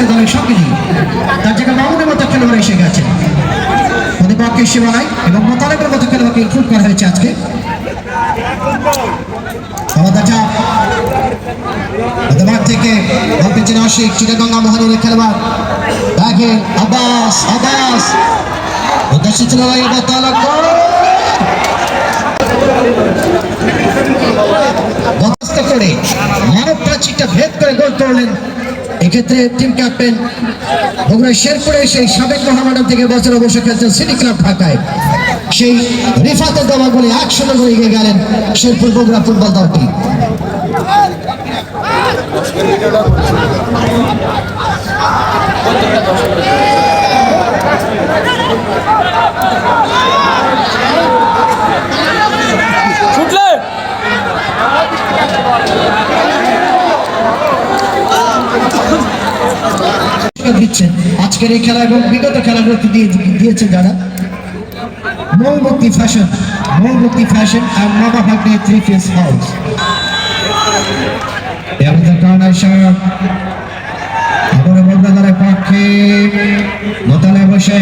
আজকে দলের নেই তার জায়গায় মামুনের মতো খেলোয়াড় এসে গেছেন প্রতিপক্ষের সীমানায় এবং মোতালেবের মতো খেলোয়াড়কে ইনক্লুড করা হয়েছে আজকে। থেকে করে ভেদ করে গোল করলেন এক্ষেত্রে টিম ক্যাপ্টেন বগুড়া শেরপুরে সেই সাবেক মহামাডান থেকে বছর অবশ্য খেলছেন সিটি ক্লাব ঢাকায়। সেই রিফাতের দেওয়া একশো করে এগিয়ে গেলেন শেরপুর বগুড়া ফুটবল দলটি। পুরস্কার দিচ্ছেন। আজকের এই খেলা এবং বিগত খেলাগুলোতে দিয়ে দিয়েছেন যারা। মৌমুক্তি ফ্যাশন মৌমুক্তি ফ্যাশন আর মামা ভাগ্নে থ্রি পিস হাউস পক্ষে। মোতালে বসে।